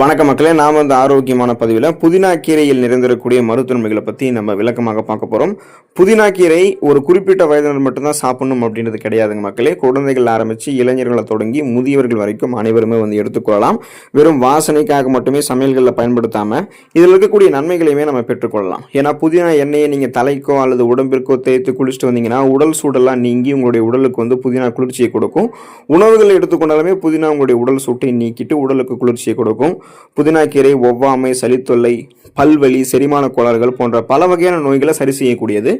வணக்க மக்களே நாம் வந்து ஆரோக்கியமான பதிவில் புதினா கீரையில் நிறைந்திருக்கக்கூடிய மருத்துவமைகளை பற்றி நம்ம விளக்கமாக பார்க்க போகிறோம் புதினா கீரை ஒரு குறிப்பிட்ட வயதினர் மட்டும்தான் சாப்பிடணும் அப்படின்றது கிடையாதுங்க மக்களே. குழந்தைகள் ஆரம்பித்து இளைஞர்களை தொடங்கி முதியவர்கள் வரைக்கும் அனைவருமே வந்து எடுத்துக்கொள்ளலாம். வெறும் வாசனைக்காக மட்டுமே சமையல்களில் பயன்படுத்தாமல் இதில் இருக்கக்கூடிய நன்மைகளையுமே நம்ம பெற்றுக்கொள்ளலாம். ஏன்னா புதினா எண்ணெயை நீங்கள் தலைக்கோ அல்லது உடம்பிற்கோ தேய்த்து குளிச்சுட்டு வந்தீங்கன்னா உடல் சூடெல்லாம் நீங்கி உங்களுடைய உடலுக்கு வந்து புதினா குளிர்ச்சியை கொடுக்கும். உணவுகளை எடுத்துக்கொண்டாலுமே புதினா உங்களுடைய உடல் சூட்டை நீக்கிட்டு உடலுக்கு குளிர்ச்சியை கொடுக்கும். புதினா கீரை ஒவ்வாமை சளித்தொல்லை பல்வலி செரிமான கோளாறுகள் போன்ற பல வகையான நோய்களை சரி செய்யக்கூடியது.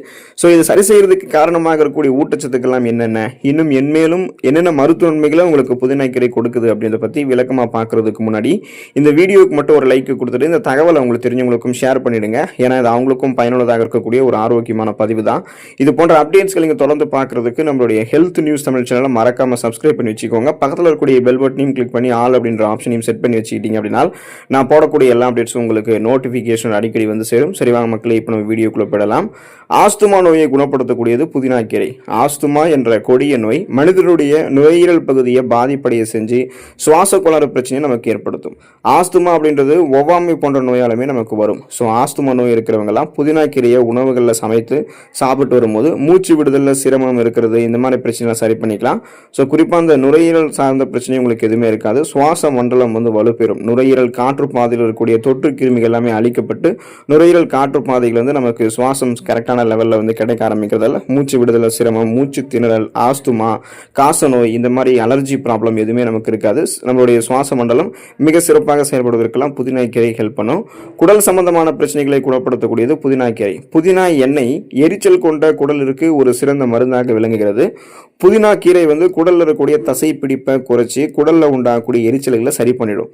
ஸோ இது சரி செய்யறதுக்கு காரணமாக இருக்கக்கூடிய ஊட்டச்சத்துக்கெல்லாம் என்னென்ன? இன்னும் என்மேலும் என்னென்ன மருத்துவ நன்மைகளை உங்களுக்கு புதினா கீரை கொடுக்குது அப்படின்றத பற்றி விளக்கமாக பார்க்கறதுக்கு முன்னாடி இந்த வீடியோவுக்கு மட்டும் ஒரு லைக் கொடுத்துட்டு இந்த தகவலை உங்களுக்கு தெரிஞ்சவங்களுக்கும் ஷேர் பண்ணிடுங்க. ஏன்னா இது அவங்களுக்கும் பயனுள்ளதாக இருக்கக்கூடிய ஒரு ஆரோக்கியமான பதிவு தான். இது போன்ற அப்டேட்ஸ்களை நீங்கள் தொடர்ந்து பார்க்குறதுக்கு நம்மளுடைய ஹெல்த் நியூஸ் தமிழ் சேனலை மறக்காம சப்ஸ்கிரைப் பண்ணி வச்சுக்கோங்க. பக்கத்தில் இருக்கக்கூடிய பெல் பட்டனையும் கிளிக் பண்ணி ஆல் அப்படின்ற ஆப்ஷனையும் செட் பண்ணி வச்சுக்கிட்டீங்க அப்படின்னா நான் போடக்கூடிய எல்லா அப்டேட்ஸும் உங்களுக்கு நோட்டிஃபிகேஷன் அடிக்கடி வந்து சேரும். சரி வாங்க மக்களே இப்போ நம்ம வீடியோக்குள்ளே போயிடலாம். ஆஸ்துமா நோயை குணப்படுத்தக்கூடியது புதினா கீரை ஆஸ்துமா என்ற கொடிய நோய் மனிதனுடைய நுரையீரல் பகுதியை பாதிப்படைய செஞ்சு சுவாச கோளாறு பிரச்சனையை நமக்கு ஏற்படுத்தும். ஆஸ்துமா அப்படின்றது ஒவ்வாமை போன்ற நோயாலுமே நமக்கு வரும். ஸோ ஆஸ்துமா நோய் இருக்கிறவங்கலாம் புதினா கீரையை உணவுகளில் சமைத்து சாப்பிட்டு வரும்போது மூச்சு விடுதலில் சிரமம் இருக்கிறது இந்த மாதிரி பிரச்சனைலாம் சரி பண்ணிக்கலாம். ஸோ குறிப்பாக அந்த நுரையீரல் சார்ந்த பிரச்சனை உங்களுக்கு எதுவுமே இருக்காது. சுவாச மண்டலம் வந்து வலுப்பெறும். நுரையீரல் காற்று பாதையில் இருக்கக்கூடிய தொற்று கிருமிகள் எல்லாமே அழிக்கப்பட்டு நுரையீரல் காற்று பாதைகள் வந்து நமக்கு சுவாசம் கரெக்டான லெவலில் வந்து கிடைக்க ஆரம்பிக்கிறதால மூச்சு விடுதலை சிரமம் மூச்சு திணறல் ஆஸ்துமா காச நோய் இந்த மாதிரி அலர்ஜி ப்ராப்ளம் எதுவுமே நமக்கு இருக்காது. நம்மளுடைய சுவாச மண்டலம் மிக சிறப்பாக செயல்படுவதற்கெல்லாம் புதினா கீரை ஹெல்ப் பண்ணும். குடல் சம்பந்தமான பிரச்சனைகளை குணப்படுத்தக்கூடியது புதினா கீரை புதினா எண்ணெய் எரிச்சல் கொண்ட குடலிற்கு ஒரு சிறந்த மருந்தாக விளங்குகிறது. புதினா கீரை வந்து குடலில் இருக்கக்கூடிய தசை பிடிப்பை குறைச்சி குடலில் உண்டாகக்கூடிய எரிச்சல்களை சரி பண்ணிடும்.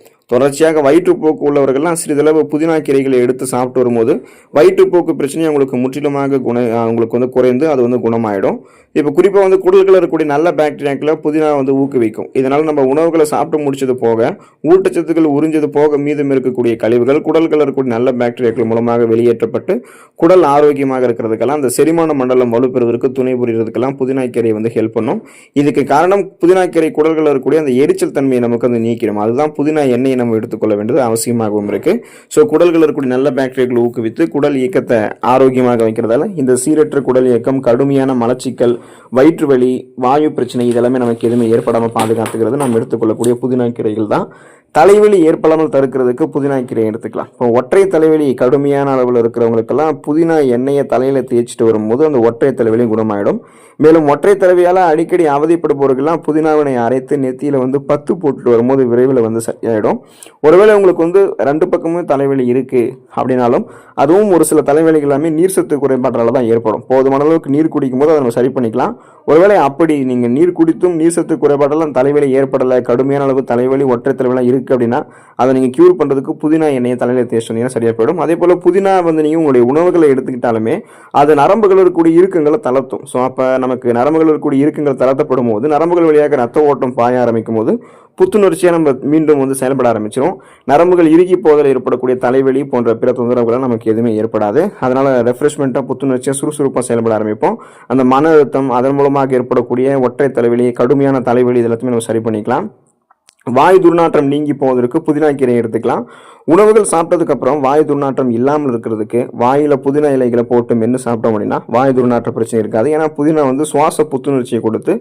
தொடர்ச்சியாக வயிற்றுப்போக்கு உள்ளவர்கள்லாம் சிறிதளவு புதினா கீரைகளை எடுத்து சாப்பிட்டு வரும்போது வயிற்றுப்போக்கு பிரச்சனை அவங்களுக்கு முற்றிலுமாக குண அவங்களுக்கு வந்து குறைந்து அது வந்து குணமாயிடும். இப்போ குறிப்பாக வந்து குடல்களில் இருக்கக்கூடிய நல்ல பாக்டீரியாக்களை புதினா வந்து ஊக்குவிக்கும். இதனால் நம்ம உணவுகளை சாப்பிட்டு முடிச்சது போக ஊட்டச்சத்துக்கள் உறிஞ்சது போக மீதம் இருக்கக்கூடிய கழிவுகள் குடல்களில் இருக்கக்கூடிய நல்ல பாக்டீரியாக்கள் மூலமாக வெளியேற்றப்பட்டு குடல் ஆரோக்கியமாக இருக்கிறதுக்கெல்லாம் அந்த செரிமான மண்டலம் வலுப்பெறுவதற்கு துணை புரிகிறதுக்கெல்லாம் புதினா கீரை வந்து ஹெல்ப் பண்ணும். இதுக்கு காரணம் புதினா கீரை குடல்களில் இருக்கக்கூடிய அந்த எரிச்சல் தன்மையை நமக்கு வந்து நீக்கிடும். அதுதான் புதினா எண்ணெயை நம்ம எடுத்துக்கொள்ள வேண்டியது அவசியமாகவும் இருக்கு. ஸோ குடல்களில் இருக்கக்கூடிய நல்ல பாக்டீரியாக்களை ஊக்குவித்து குடல் இயக்கத்தை ஆரோக்கியமாக வைக்கிறதால இந்த சீரற்ற குடல் இயக்கம் கடுமையான மலச்சிக்கல் வயிற்று வலி வாயு பிரச்சனை இதெல்லாமே நமக்கு எதுவுமே ஏற்படாமல் பாதுகாத்துக்கிறது. நம்ம எடுத்துக்கொள்ளக்கூடிய புதினா கீரைகள் தான். தலைவலி ஏற்படாமல் தடுக்கிறதுக்கு புதினா கீரை எடுத்துக்கலாம். இப்போ ஒற்றை தலைவலி கடுமையான அளவில் இருக்கிறவங்களுக்கெல்லாம் புதினா எண்ணெயை தலையில் தேய்ச்சிட்டு வரும்போது அந்த ஒற்றை தலைவலி குணமாயிடும். மேலும் ஒற்றை தலைவியால் அடிக்கடி அவதிப்படுபவர்கள்லாம் புதினாவினை அரைத்து நெத்தியில் வந்து பத்து போட்டுட்டு வரும்போது விரைவில் வந்து சரியாயிடும். ஒருவேளை உங்களுக்கு வந்து ரெண்டு பக்கமும் தலைவலி இருக்குது அப்படின்னாலும் அதுவும் ஒரு சில தலைவலிகள் எல்லாமே நீர் சத்து குறைபாட்டால் தான் ஏற்படும். போதுமான அளவுக்கு நீர் குடிக்கும் போது அதை நம்ம சரி பண்ணிக்கலாம். ஒருவேளை அப்படி நீங்கள் நீர் குடித்தும் நீர் சத்து குறைபாடெல்லாம் தலைவலி ஏற்படலை கடுமையான அளவு தலைவலி ஒற்றை தலைவலாம் இருக்குது அப்படின்னா அதை நீங்கள் க்யூர் பண்ணுறதுக்கு புதினா எண்ணெயை தலையில் தேய்ச்சி வந்தீங்கன்னா சரியாக போயிடும். அதே போல் புதினா வந்து நீங்கள் உங்களுடைய உணவுகளை எடுத்துக்கிட்டாலுமே அது நரம்புகள் இருக்கக்கூடிய இறுக்கங்களை தளர்த்தும். ஸோ அப்போ நமக்கு நரம்புகள் இருக்கக்கூடிய இருக்கங்கள் தளர்த்தப்படும் போது நரம்புகள் வழியாக ரத்த ஓட்டம் பாய ஆரம்பிக்கும் போது புத்துணர்ச்சியாக நம்ம மீண்டும் வந்து செயல்பட ஆரம்பிச்சிடும் நரம்புகள் இறுகி போதல் ஏற்படக்கூடிய தலைவலி போன்ற பிற தொந்தரவுகளை நமக்கு எதுவுமே ஏற்படாது. அதனால் ரெஃப்ரெஷ்மெண்ட்டாக புத்துணர்ச்சியாக சுறுசுறுப்பாக செயல்பட ஆரம்பிப்போம். அந்த மன அழுத்தம் அதன் மூலமாக ஏற்படக்கூடிய ஒற்றை தலைவலி கடுமையான தலைவலி இது எல்லாத்தையுமே நம்ம சரி பண்ணிக்கலாம். வாய் துர்நாற்றம் நீங்கி போவதற்கு புதினா கீரை எடுத்துக்கலாம். உணவுகள் சாப்பிட்டதுக்கு அப்புறம் வாய் துர்நாற்றம் இல்லாமல் இருக்கிறதுக்கு வாயில புதினா இலைகளை போட்டு மென்று சாப்பிட்டோம் அப்படின்னா வாய் துர்நாற்ற பிரச்சனை இருக்காது. ஏன்னா புதினா வந்து சுவாச புத்துணர்ச்சியை கொடுத்து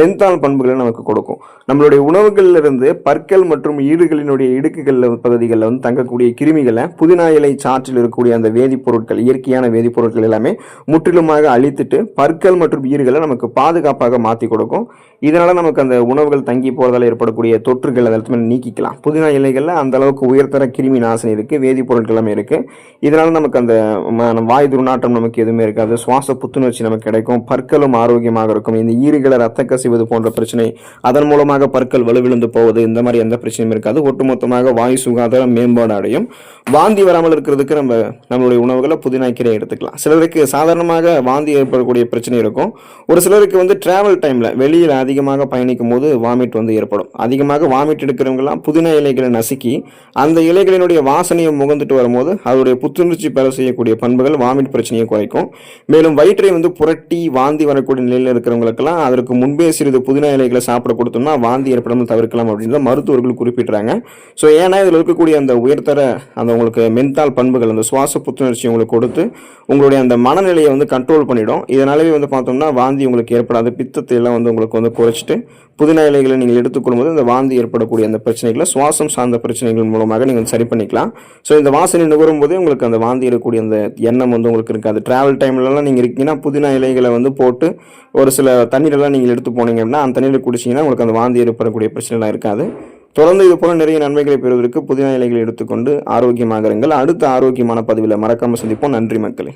மென்தால் பண்புகளை நமக்கு கொடுக்கும். நம்மளுடைய உணவுகளில் இருந்து பற்கள் மற்றும் ஈடுகளினுடைய இடுக்குகள் பகுதிகளில் வந்து தங்கக்கூடிய கிருமிகளை புதினா இலை சாற்றில் இருக்கக்கூடிய அந்த வேதிப்பொருட்கள் இயற்கையான வேதிப்பொருட்கள் எல்லாமே முற்றிலுமாக அழித்துட்டு பற்கள் மற்றும் ஈடுகளை நமக்கு பாதுகாப்பாக மாற்றி கொடுக்கும். இதனால் நமக்கு அந்த உணவுகள் தங்கி போகிறதால் ஏற்படக்கூடிய தொற்றுகள் அதெல்லாமே நீக்கிக்கலாம். புதினா இலைகளில் அந்த அளவுக்கு உயர்தர கிருமி நாசினி இருக்குது வேதிப்பொருட்கள் எல்லாமே இருக்குது இதனால் நமக்கு அந்த வாய் துர்நாற்றம் நமக்கு எதுவுமே இருக்காது. சுவாச புத்துணர்ச்சி நமக்கு கிடைக்கும். பற்களும் ஆரோக்கியமாக இருக்கும். இந்த ஈறுகளை ரத்த கசிவது போன்ற பிரச்சனை அதன் மூலமாக பற்கள் வலுவிழுந்து போவது இந்த மாதிரி எந்த பிரச்சனையும் இருக்காது. ஒட்டுமொத்தமாக வாய் சுகாதாரம் மேம்பாடு அடையும். வாந்தி வராமல் இருக்கிறதுக்கு நம்ம நம்மளுடைய உணவுகளை புதினா கீரை எடுத்துக்கலாம். சிலருக்கு சாதாரணமாக வாந்தி ஏற்படக்கூடிய பிரச்சனை இருக்கும். ஒரு சிலருக்கு வந்து டிராவல் டைமில் வெளியில் அதிக அதிகமாக பயணிக்கும் போது வாமிட் வந்து ஏற்படும். அதிகமாக வாமிட் எடுக்கிறவங்கலாம் புதினா இலைகளை நசுக்கி அந்த இலைகளினுடைய வாசனையை முகந்துட்டு வரும்போது அதோடைய புத்துணர்ச்சி பெற செய்யக்கூடிய பண்புகள் வாமிட் பிரச்சனையை குறைக்கும். மேலும் வயிற்றை வந்து புரட்டி வாந்தி வரக்கூடிய நிலையில் இருக்கிறவங்களுக்கெல்லாம் அதற்கு முன்பே சிறிது புதினா இலைகளை சாப்பிட கொடுத்தோம்னா வாந்தி ஏற்படாமல் தவிர்க்கலாம் அப்படின்னு மருத்துவர்கள் குறிப்பிட்றாங்க ஸோ ஏன்னா இதில் இருக்கக்கூடிய அந்த உயர்தர அந்த உங்களுக்கு மென்தால் பண்புகள் அந்த சுவாச புத்துணர்ச்சி உங்களுக்கு கொடுத்து உங்களுடைய அந்த மனநிலையை வந்து கண்ட்ரோல் பண்ணிடும். இதனாலவே வந்து பார்த்தோம்னா வாந்தி உங்களுக்கு ஏற்படாது. பித்தத்தை எல்லாம் வந்து உங்களுக்கு வந்து குறைச்சிட்டு புதினா இலைகளை நீங்கள் எடுத்துக்கொள்ளும்போது அந்த வாந்தி ஏற்படக்கூடிய அந்த பிரச்சனைகளை சுவாசம் சார்ந்த பிரச்சனைகள் மூலமாக நீங்கள் சரி பண்ணிக்கலாம். ஸோ இந்த வாசனை நுகரும் போதே உங்களுக்கு அந்த வாந்தி இருக்கக்கூடிய அந்த எண்ணம் வந்து உங்களுக்கு இருக்காது. டிராவல் டைம்லலாம் நீங்கள் இருக்கீங்கன்னா புதினா இலைகளை வந்து போட்டு ஒரு சில தண்ணீரெல்லாம் நீங்கள் எடுத்து போனீங்க அப்படின்னா அந்த தண்ணீரை குடிச்சிங்கன்னா உங்களுக்கு அந்த வாந்தி ஏற்படக்கூடிய பிரச்சனைலாம் இருக்காது. தொடர்ந்து இது போல நிறைய நன்மைகளை பெறுவதற்கு புதினா இலைகளை எடுத்துக்கொண்டு ஆரோக்கியமாக இருங்கள் அடுத்த ஆரோக்கியமான பதிவில் மறக்காமல் சந்திப்போம். நன்றி மக்களே.